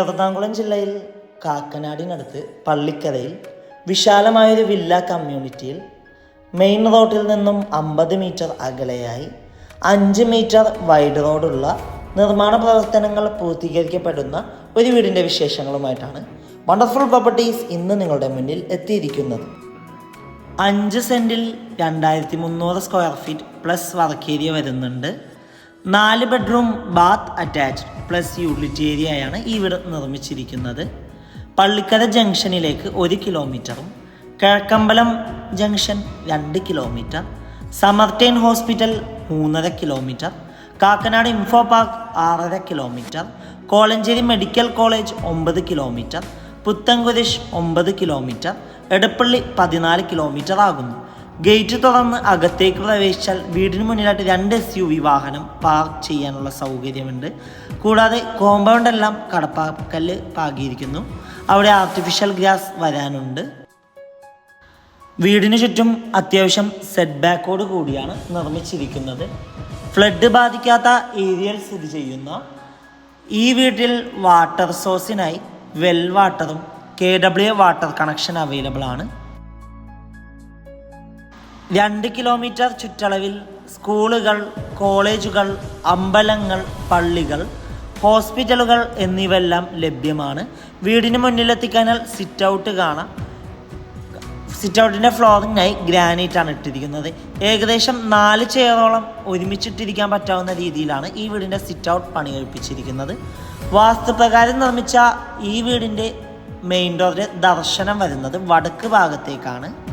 എറണാകുളം ജില്ലയിൽ കാക്കനാടിനടുത്ത് പള്ളിക്കരയിൽ വിശാലമായൊരു വില്ല കമ്മ്യൂണിറ്റിയിൽ മെയിൻ റോഡിൽ നിന്നും അമ്പത് മീറ്റർ അകലെയായി അഞ്ച് മീറ്റർ വൈഡ് റോഡുള്ള നിർമ്മാണ പ്രവർത്തനങ്ങൾ പൂർത്തീകരിക്കപ്പെടുന്ന ഒരു വീടിന്റെ വിശേഷങ്ങളുമായിട്ടാണ് വണ്ടർഫുൾ പ്രോപ്പർട്ടീസ് ഇന്ന് നിങ്ങളുടെ മുന്നിൽ എത്തിയിരിക്കുന്നത്. അഞ്ച് സെന്റിൽ രണ്ടായിരത്തി മുന്നൂറ് square feet plus work area വരുന്നുണ്ട്. നാല് bedroom bath attached. Plus utility ഏരിയയാണ് ഈ വീട് നിർമ്മിച്ചിരിക്കുന്നത്. പള്ളിക്കര ജംഗ്ഷനിലേക്ക് ഒരു കിലോമീറ്ററും കിഴക്കമ്പലം ജംഗ്ഷൻ രണ്ട് കിലോമീറ്റർ സമർട്ടൈൻ ഹോസ്പിറ്റൽ മൂന്നര കിലോമീറ്റർ കാക്കനാട് ഇൻഫോ പാർക്ക് ആറര കിലോമീറ്റർ കോളഞ്ചേരി മെഡിക്കൽ കോളേജ് ഒമ്പത് കിലോമീറ്റർ പുത്തൻകുരിശ് ഒമ്പത് കിലോമീറ്റർ എടപ്പള്ളി പതിനാല് കിലോമീറ്റർ ആകുന്നു. ഗേറ്റ് തുറന്ന് അകത്തേക്ക് പ്രവേശിച്ചാൽ വീടിന് മുന്നിലായിട്ട് രണ്ട് എസ് യു വി വാഹനം പാർക്ക് ചെയ്യാനുള്ള സൗകര്യമുണ്ട്. കൂടാതെ കോമ്പൗണ്ട് എല്ലാം കടപ്പാക്കല്ല് പാകിയിരിക്കുന്നു. അവിടെ ആർട്ടിഫിഷ്യൽ ഗ്യാസ് വരാനുണ്ട്. വീടിന് ചുറ്റും അത്യാവശ്യം സെറ്റ് ബാക്കോട് കൂടിയാണ് നിർമ്മിച്ചിരിക്കുന്നത്. ഫ്ലഡ് ബാധിക്കാത്ത ഏരിയയിൽ സ്ഥിതി ചെയ്യുന്ന. ഈ വീട്ടിൽ വാട്ടർ സോഴ്സിനായി വെൽ വാട്ടറും K W water connection available ആണ്. രണ്ട് കിലോമീറ്റർ ചുറ്റളവിൽ സ്കൂളുകൾ കോളേജുകൾ അമ്പലങ്ങൾ പള്ളികൾ ഹോസ്പിറ്റലുകൾ എന്നിവയെല്ലാം ലഭ്യമാണ്. വീടിന് മുന്നിലെത്തിക്കാനാൽ സിറ്റ് ഔട്ട് കാണാം. സിറ്റ് ഔട്ടിന്റെ ഗ്രാനൈറ്റ് ആണ് ഇട്ടിരിക്കുന്നത്. ഏകദേശം നാല് ചെയറോളം ഒരുമിച്ചിട്ടിരിക്കാൻ പറ്റാവുന്ന രീതിയിലാണ് ഈ വീടിന്റെ സിറ്റ് ഔട്ട് പണി കഴിപ്പിച്ചിരിക്കുന്നത്. വാസ്തുപ്രകാരം നിർമ്മിച്ച ഈ വീടിന്റെ മെയിൻ ഡോറിന്റെ ദർശനം വരുന്നത് വടക്ക് ഭാഗത്തേക്കാണ്.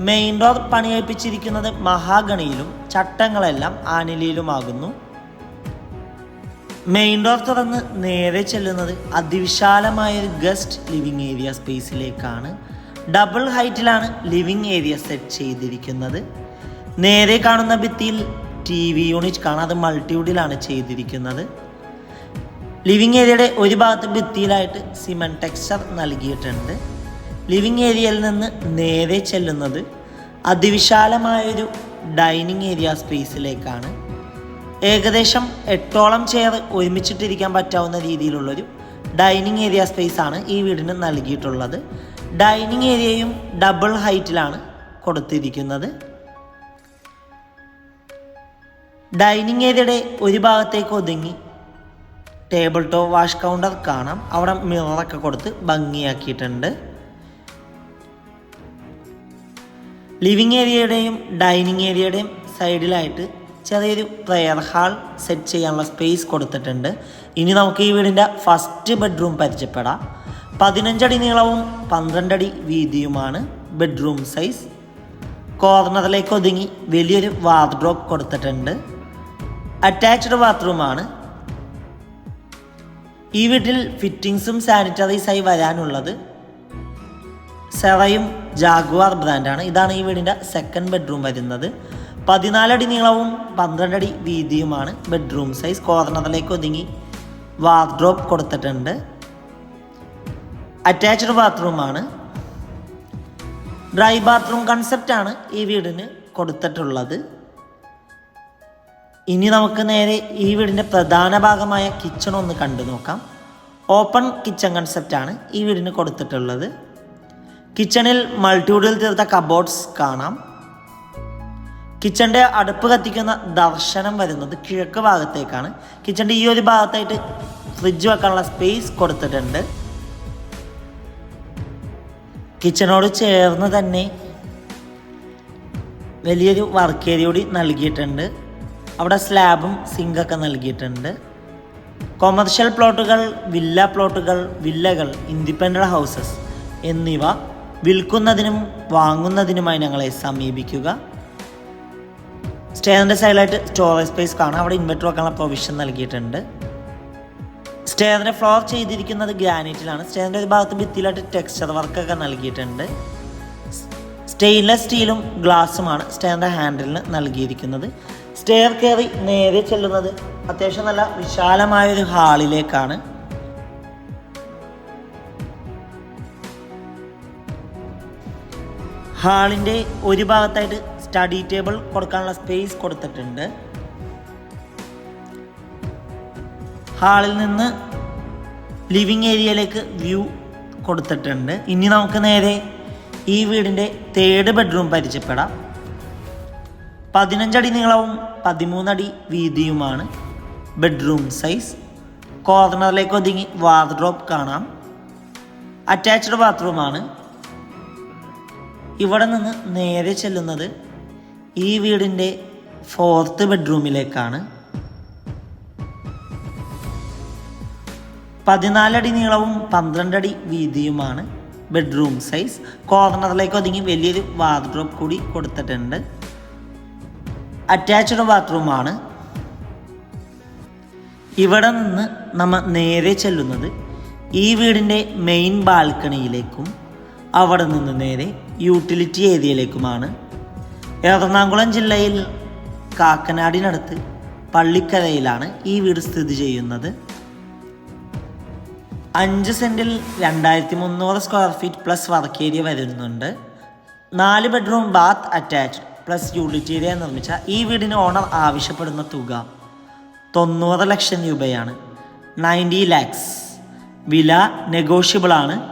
മെയിൻ റോഡ് പണി കഴിപ്പിച്ചിരിക്കുന്നത് മഹാഗണിയിലും ചട്ടങ്ങളെല്ലാം ആനിലയിലുമാകുന്നു. മെയിൻ ഡോർ തുറന്ന് നേരെ ചെല്ലുന്നത് അതിവിശാലമായ ഒരു ഗസ്റ്റ് ലിവിംഗ് ഏരിയ സ്പേസിലേക്കാണ് ഡബിൾ ഹൈറ്റിലാണ് ലിവിംഗ് ഏരിയ സെറ്റ് ചെയ്തിരിക്കുന്നത്. നേരെ കാണുന്ന ഭിത്തിയിൽ ടി വി യൂണിറ്റ് കാണാം. അത് മൾട്ടിവുഡിലാണ് ചെയ്തിരിക്കുന്നത്. ലിവിംഗ് ഏരിയയുടെ ഒരു ഭാഗത്ത് ഭിത്തിയിലായിട്ട് സിമെന്റ് ടെക്സ്ചർ നൽകിയിട്ടുണ്ട്. ലിവിങ് ഏരിയയിൽ നിന്ന് നേരെ ചെല്ലുന്നത് അതിവിശാലമായൊരു ഡൈനിങ് ഏരിയ സ്പേസിലേക്കാണ്. ഏകദേശം എട്ടോളം ചെയർ ഒരുമിച്ചിട്ടിരിക്കാൻ പറ്റാവുന്ന രീതിയിലുള്ളൊരു ഡൈനിങ് ഏരിയ സ്പേസ് ആണ് ഈ വീടിന് നൽകിയിട്ടുള്ളത്. ഡൈനിങ് ഏരിയയും ഡബിൾ ഹൈറ്റിലാണ് കൊടുത്തിരിക്കുന്നത്. ഡൈനിങ് ഏരിയയുടെ ഒരു ഭാഗത്തേക്ക് ഒതുങ്ങി ടേബിൾ ടോപ്പ് വാഷ് കൗണ്ടർ കാണാം. അവിടെ മിററൊക്കെ കൊടുത്ത് ഭംഗിയാക്കിയിട്ടുണ്ട്. ലിവിങ് ഏരിയയുടെയും ഡൈനിങ് ഏരിയയുടെയും സൈഡിലായിട്ട് ചെറിയൊരു പ്രെയർ ഹാൾ സെറ്റ് ചെയ്യാനുള്ള സ്പേസ് കൊടുത്തിട്ടുണ്ട്. ഇനി നമുക്ക് ഈ വീടിന്റെ ഫസ്റ്റ് ബെഡ്റൂം പരിചയപ്പെടാം. പതിനഞ്ചടി നീളവും പന്ത്രണ്ടടി വീതിയുമാണ് ബെഡ്റൂം സൈസ്. കോർണറിലേക്ക് ഒതുങ്ങി വലിയൊരു വാർഡ്രോപ്പ് കൊടുത്തിട്ടുണ്ട്. അറ്റാച്ച്ഡ് ബാത്റൂമാണ്. ഈ വീട്ടിൽ ഫിറ്റിങ്സും സാനിറ്ററീസായി വരാനുള്ളത്. സെറയും ജാഗ്വാർ ബ്രാൻഡാണ്. ഇതാണ് ഈ വീടിന്റെ സെക്കൻഡ് ബെഡ്റൂം വരുന്നത്. പതിനാലടി നീളവും പന്ത്രണ്ടടി വീതിയുമാണ് ബെഡ്റൂം സൈസ് കോർണറിലേക്ക് ഒതുങ്ങി വാർഡ്രോപ്പ് കൊടുത്തിട്ടുണ്ട്. അറ്റാച്ച്ഡ് ബാത്റൂമാണ് ഡ്രൈ ബാത്റൂം കൺസെപ്റ്റാണ് ഈ വീടിന് കൊടുത്തിട്ടുള്ളത്. ഇനി നമുക്ക് നേരെ ഈ വീടിന്റെ പ്രധാന ഭാഗമായ കിച്ചൺ ഒന്ന് കണ്ടു നോക്കാം. ഓപ്പൺ കിച്ചൺ കൺസെപ്റ്റാണ് ഈ വീടിന് കൊടുത്തിട്ടുള്ളത്. കിച്ചണിൽ മൾട്ടിവുഡിൽ തീർത്ത കബോർഡ്സ് കാണാം. കിച്ചന്റെ അടുപ്പ് കത്തിക്കുന്ന ദർശനം വരുന്നത് കിഴക്ക് ഭാഗത്തേക്കാണ്. കിച്ചന്റെ ഈ ഒരു ഭാഗത്തായിട്ട് ഫ്രിഡ്ജ് വെക്കാനുള്ള സ്പേസ് കൊടുത്തിട്ടുണ്ട്. കിച്ചണോട് ചേർന്ന് തന്നെ വലിയൊരു വർക്ക് ഏരിയ കൂടി നൽകിയിട്ടുണ്ട്. അവിടെ സ്ലാബും സിങ്കൊക്കെ നൽകിയിട്ടുണ്ട്. കൊമേർഷ്യൽ പ്ലോട്ടുകൾ വില്ല പ്ലോട്ടുകൾ വില്ലകൾ ഇൻഡിപെൻഡന്റ് ഹൗസസ് എന്നിവ വിൽക്കുന്നതിനും വാങ്ങുന്നതിനുമായി ഞങ്ങളെ സമീപിക്കുക. സ്റ്റേറിന്റെ സൈഡിലായിട്ട് സ്റ്റോറേജ് സ്പേസ് കാണാം. അവിടെ ഇൻവെർട്ടർ വെക്കാനുള്ള പ്രൊവിഷൻ നൽകിയിട്ടുണ്ട്. സ്റ്റേറിന്റെ ഫ്ലോർ ചെയ്തിരിക്കുന്നത് ഗ്രാനൈറ്റിലാണ്. സ്റ്റേറിന്റെ ഒരു ഭാഗത്ത് ഭിത്തിയിലായിട്ട് ടെക്സ്ചർ വർക്കൊക്കെ നൽകിയിട്ടുണ്ട്. സ്റ്റെയിൻലെസ് സ്റ്റീലും ഗ്ലാസ്സുമാണ് സ്റ്റെയറിന്റെ ഹാൻഡിലിന് നൽകിയിരിക്കുന്നത്. സ്റ്റെയർ കയറി നേരെ ചെല്ലുന്നത് അത്യാവശ്യം നല്ല വിശാലമായൊരു ഹാളിലേക്കാണ് ഹാളിന്റെ ഒരു ഭാഗത്തായിട്ട് സ്റ്റഡി ടേബിൾ കൊടുക്കാനുള്ള സ്പേസ് കൊടുത്തിട്ടുണ്ട്. ഹാളിൽ നിന്ന് ലിവിങ് ഏരിയയിലേക്ക് വ്യൂ കൊടുത്തിട്ടുണ്ട്. ഇനി നമുക്ക് നേരെ ഈ വീടിന്റെ തേർഡ് ബെഡ്റൂം പരിചയപ്പെടാം. പതിനഞ്ചടി നീളവും പതിമൂന്നടി വീതിയുമാണ് ബെഡ്റൂം സൈസ്. കോർണറിലേക്ക് ഒതുങ്ങി വാർഡ്രോബ് കാണാം. അറ്റാച്ച്ഡ് ബാത്റൂമാണ്. ഇവിടെ നിന്ന് നേരെ ചെല്ലുന്നത് ഈ വീടിന്റെ ഫോർത്ത് ബെഡ്റൂമിലേക്കാണ് പതിനാലടി നീളവും പന്ത്രണ്ടടി വീതിയുമാണ് ബെഡ്റൂം സൈസ് കോർണറിലേക്ക് ഒതുങ്ങി വലിയൊരു വാർഡ്രോബ് കൂടി കൊടുത്തിട്ടുണ്ട്. അറ്റാച്ച്ഡ് ബാത്റൂമാണ് ഇവിടെ നിന്ന് നമ്മൾ നേരെ ചെല്ലുന്നത് ഈ വീടിന്റെ മെയിൻ ബാൽക്കണിയിലേക്കും അവിടെ നിന്ന് നേരെ യൂട്ടിലിറ്റി ഏരിയയിലേക്കുമാണ്. എറണാകുളം ജില്ലയിൽ കാക്കനാടിനടുത്ത് പള്ളിക്കരയിലാണ് ഈ വീട് സ്ഥിതി ചെയ്യുന്നത്. അഞ്ച് സെന്റിൽ രണ്ടായിരത്തി മുന്നൂറ് square feet plus work area വരുന്നുണ്ട്. നാല് bedroom bath attached plus unit area നിർമ്മിച്ച ഈ വീടിന് ഓണർ ആവശ്യപ്പെടുന്ന തുക തൊണ്ണൂറ് ലക്ഷം രൂപയാണ്. നയന്റി ലാക്സ് വില നെഗോഷ്യബിൾ ആണ്.